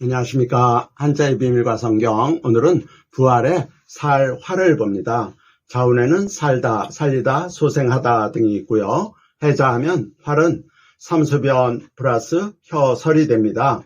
안녕하십니까. 한자의 비밀과 성경. 오늘은 부활의 살, 활을 봅니다. 자운에는 살다, 살리다, 소생하다 등이 있고요. 해자하면 활은 삼수변 플러스 혀설이 됩니다.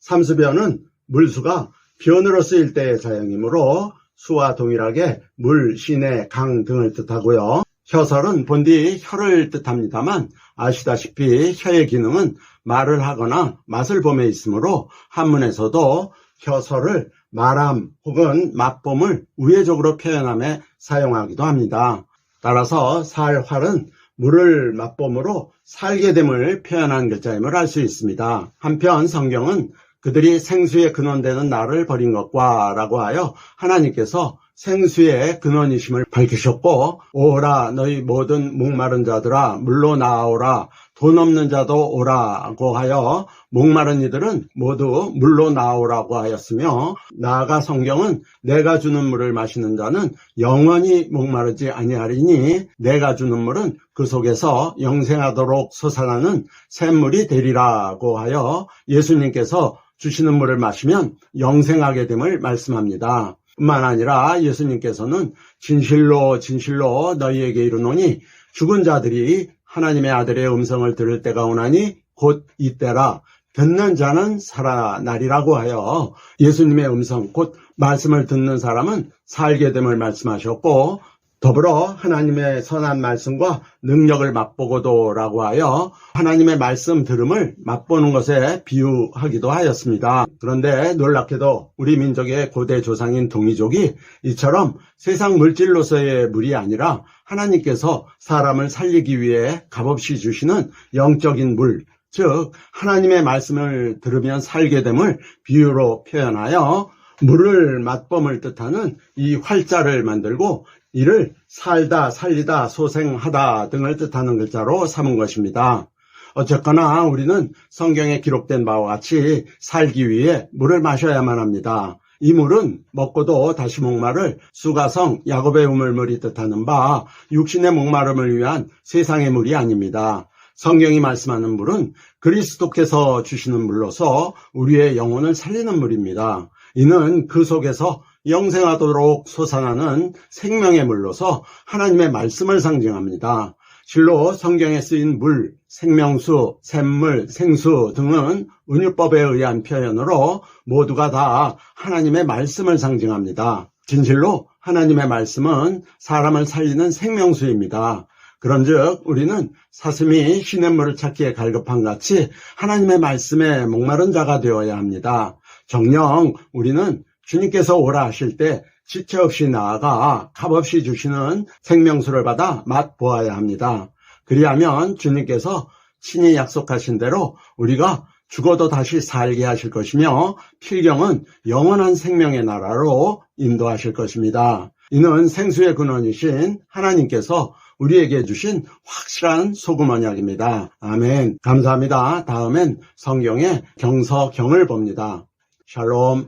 삼수변은 물수가 변으로 쓰일 때의 자형이므로 수와 동일하게 물, 시내, 강 등을 뜻하고요. 혀설은 본디 혀를 뜻합니다만 아시다시피 혀의 기능은 말을 하거나 맛을 봄에 있으므로 한문에서도 혀설을 말함 혹은 맛봄을 우회적으로 표현함에 사용하기도 합니다. 따라서 살활은 물을 맛봄으로 살게 됨을 표현한 글자임을 알 수 있습니다. 한편 성경은 그들이 생수의 근원되는 나를 버린 것과 라고 하여 하나님께서 생수의 근원이심을 밝히셨고 오라 너희 모든 목마른 자들아 물로 나오라 돈 없는 자도 오라고 하여 목마른 이들은 모두 물로 나오라고 하였으며 나아가 성경은 내가 주는 물을 마시는 자는 영원히 목마르지 아니하리니 내가 주는 물은 그 속에서 영생하도록 솟아나는 샘물이 되리라고 하여 예수님께서 주시는 물을 마시면 영생하게 됨을 말씀합니다. 뿐만 아니라 예수님께서는 진실로 진실로 너희에게 이르노니 죽은 자들이 하나님의 아들의 음성을 들을 때가 오나니 곧 이때라. 듣는 자는 살아나리라고 하여 예수님의 음성 곧 말씀을 듣는 사람은 살게 됨을 말씀하셨고 더불어 하나님의 선한 말씀과 능력을 맛보고도 라고 하여 하나님의 말씀 들음을 맛보는 것에 비유하기도 하였습니다. 그런데 놀랍게도 우리 민족의 고대 조상인 동이족이 이처럼 세상 물질로서의 물이 아니라 하나님께서 사람을 살리기 위해 값없이 주시는 영적인 물, 즉 하나님의 말씀을 들으면 살게 됨을 비유로 표현하여 물을 맛봄을 뜻하는 이 활자를 만들고 이를 살다, 살리다, 소생하다 등을 뜻하는 글자로 삼은 것입니다. 어쨌거나 우리는 성경에 기록된 바와 같이 살기 위해 물을 마셔야만 합니다. 이 물은 먹고도 다시 목마를 수가성 야곱의 우물물이 뜻하는 바 육신의 목마름을 위한 세상의 물이 아닙니다. 성경이 말씀하는 물은 그리스도께서 주시는 물로서 우리의 영혼을 살리는 물입니다. 이는 그 속에서 영생하도록 솟아나는 생명의 물로서 하나님의 말씀을 상징합니다. 실로 성경에 쓰인 물, 생명수, 샘물, 생수 등은 은유법에 의한 표현으로 모두가 다 하나님의 말씀을 상징합니다. 진실로 하나님의 말씀은 사람을 살리는 생명수입니다. 그런즉 우리는 사슴이 시냇물을 찾기에 갈급한 같이 하나님의 말씀에 목마른 자가 되어야 합니다. 정녕 우리는 주님께서 오라 하실 때 지체 없이 나아가 값없이 주시는 생명수를 받아 맛보아야 합니다. 그리하면 주님께서 친히 약속하신 대로 우리가 죽어도 다시 살게 하실 것이며 필경은 영원한 생명의 나라로 인도하실 것입니다. 이는 생수의 근원이신 하나님께서 우리에게 주신 확실한 소금 언약입니다. 아멘. 감사합니다. 다음엔 성경의 경서 경을 봅니다. shalom